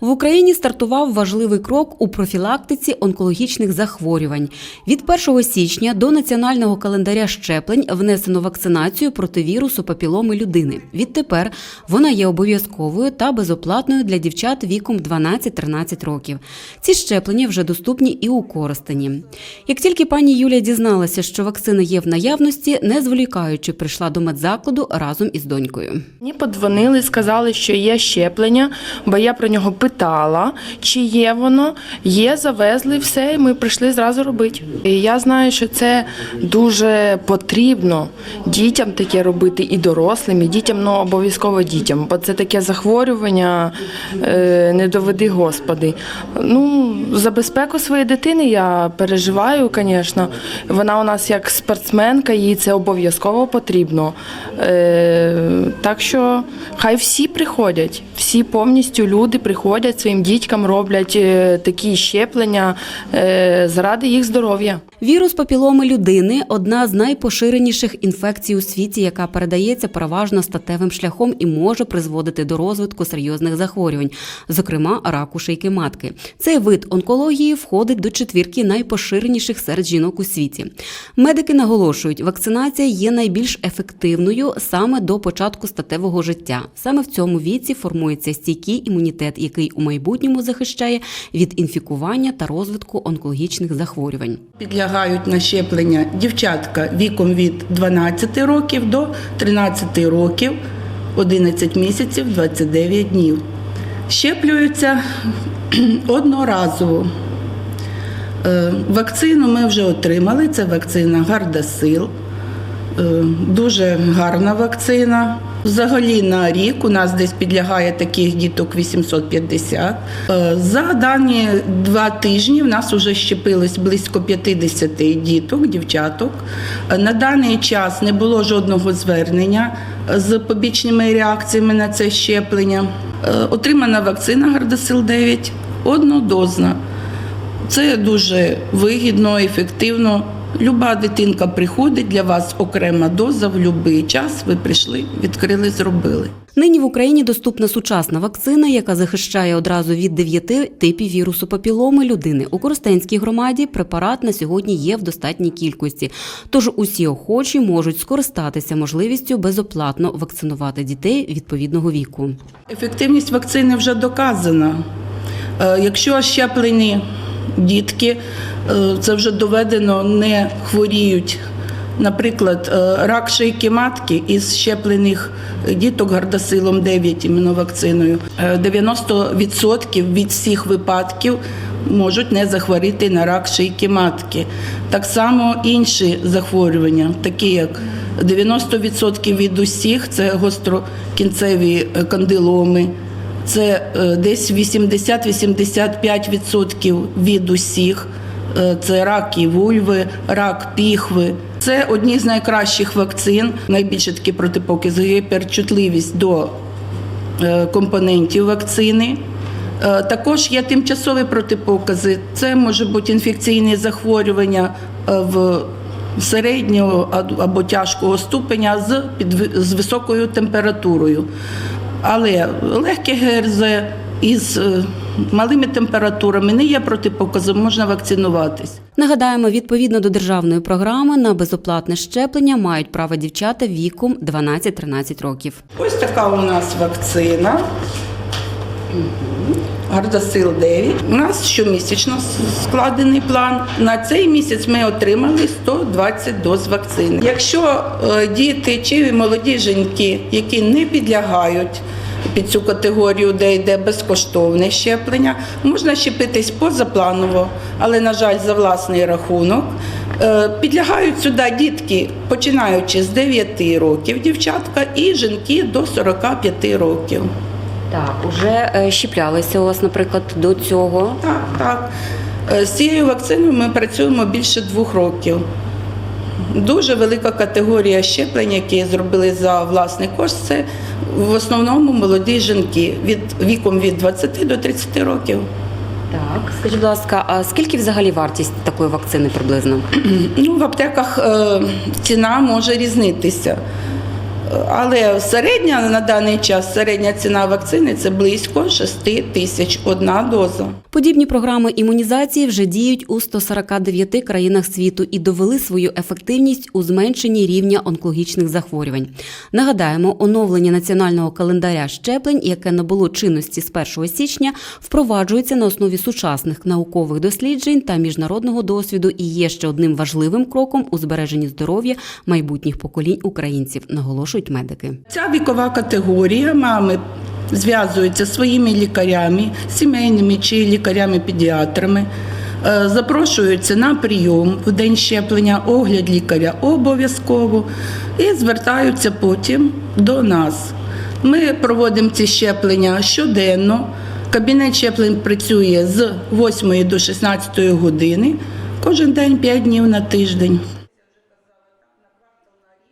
В Україні стартував важливий крок у профілактиці онкологічних захворювань. Від 1 січня до національного календаря щеплень внесено вакцинацію проти вірусу папіломи людини. Відтепер вона є обов'язковою та безоплатною для дівчат віком 12-13 років. Ці щеплення вже доступні і у Коростені. Як тільки пані Юлія дізналася, що вакцина є в наявності, не зволікаючи, прийшла до медзакладу разом із донькою. Мені подзвонили, сказали, що є щеплення, бо я про нього питала, чи є воно. Є, завезли все, і ми прийшли зразу робити. І я знаю, що це дуже потрібно дітям таке робити, і дорослим, і дітям, ну обов'язково дітям, бо це таке захворювання, е, не доведи Господи. Ну, за безпеку своєї дитини я переживаю, звісно. Вона у нас як спортсменка, їй це обов'язково потрібно. Е, так що хай всі приходять, всі повністю люди приходять своїм дітькам, роблять е, такі щеплення е, заради їх здоров'я. Вірус папіломи людини одна з найпоширеніших інфекцій у світі, яка передається переважно статевим шляхом і може призводити до розвитку серйозних захворювань, зокрема раку шийки матки. Цей вид онкології входить до четвірки найпоширеніших серед жінок у світі. Медики наголошують, вакцинація є найбільш ефективною саме до початку статевого життя. Саме в цьому віці формується стійкий імунітет, який у майбутньому захищає від інфікування та розвитку онкологічних захворювань. Підлягають на щеплення дівчатка віком від 12 років до 13 років, 11 місяців, 29 днів. Щеплюються одноразово. Е, Вакцину ми вже отримали. Це вакцина Гардасил. Е, Дуже гарна вакцина. Взагалі на рік у нас десь підлягає таких діток 850. Е, За дані два тижні в нас вже щепилось близько 50 діток, дівчаток. Е, На даний час не було жодного звернення з побічними реакціями на це щеплення. Е, Отримана вакцина Гардасил 9 однодозна. Це дуже вигідно, ефективно. Люба дитинка приходить для вас окрема доза в будь-який час. Ви прийшли, відкрили, зробили. Нині в Україні доступна сучасна вакцина, яка захищає одразу від дев'яти типів вірусу папіломи людини. У Коростенській громаді препарат на сьогодні є в достатній кількості. Тож усі охочі можуть скористатися можливістю безоплатно вакцинувати дітей відповідного віку. Ефективність вакцини вже доказана. Е, Якщо щеплені дітки, е, це вже доведено, не хворіють. Наприклад, е, рак шийки матки із щеплених діток гардасилом 9 іменно вакциною. е, 90% від всіх випадків можуть не захворіти на рак шийки матки. Так само інші захворювання, такі як 90% від усіх це гострокінцеві е, кандиломи. Це е, десь 80-85% від усіх. Е, Це рак і вульви, рак піхви. Це одні з найкращих вакцин. Найбільше такі протипокази гіперчутливість до е, компонентів вакцини. Також є тимчасові протипокази. Це може бути інфекційні захворювання в середнього або тяжкого ступеня з, з високою температурою. Але легке ГРЗ із е, малими температурами не є протипоказом, можна вакцинуватись. Нагадаємо, відповідно до державної програми на безоплатне щеплення мають право дівчата віком 12-13 років. Ось така у нас вакцина. Гардасил 9. У нас щомісячно складений план. На цей місяць ми отримали 120 доз вакцини. Якщо е, діти чи молоді жінки, які не підлягають під цю категорію, де йде безкоштовне щеплення, можна щепитись позапланово, але, на жаль, за власний рахунок. Е, Підлягають сюди дітки, починаючи з 9 років, дівчатка, і жінки до 45 років. Так, уже щеплялися у вас, наприклад, до цього. Так, так. Е, З цією вакциною ми працюємо більше двох років. Дуже велика категорія щеплень, які зробили за власний кошт, це в основному молоді жінки від віком від 20 до 30 років. Так, скажіть, будь ласка, а скільки взагалі вартість такої вакцини приблизно? Ну, в аптеках е, ціна може різнитися. Але середня на даний час середня ціна вакцини це близько 6 тисяч одна доза. Подібні програми імунізації вже діють у 149 країнах світу і довели свою ефективність у зменшенні рівня онкологічних захворювань. Нагадаємо, оновлення національного календаря щеплень, яке набуло чинності з 1 січня, впроваджується на основі сучасних наукових досліджень та міжнародного досвіду і є ще одним важливим кроком у збереженні здоров'я майбутніх поколінь українців, наголошують медики. Ця вікова категорія мами зв'язуються своїми лікарями, сімейними чи лікарями-педіатрами. е, Запрошуються на прийом в день щеплення, огляд лікаря обов'язково і звертаються потім до нас. Ми проводимо ці щеплення щоденно. Кабінет щеплень працює з 8 до 16 години, кожен день 5 днів на тиждень.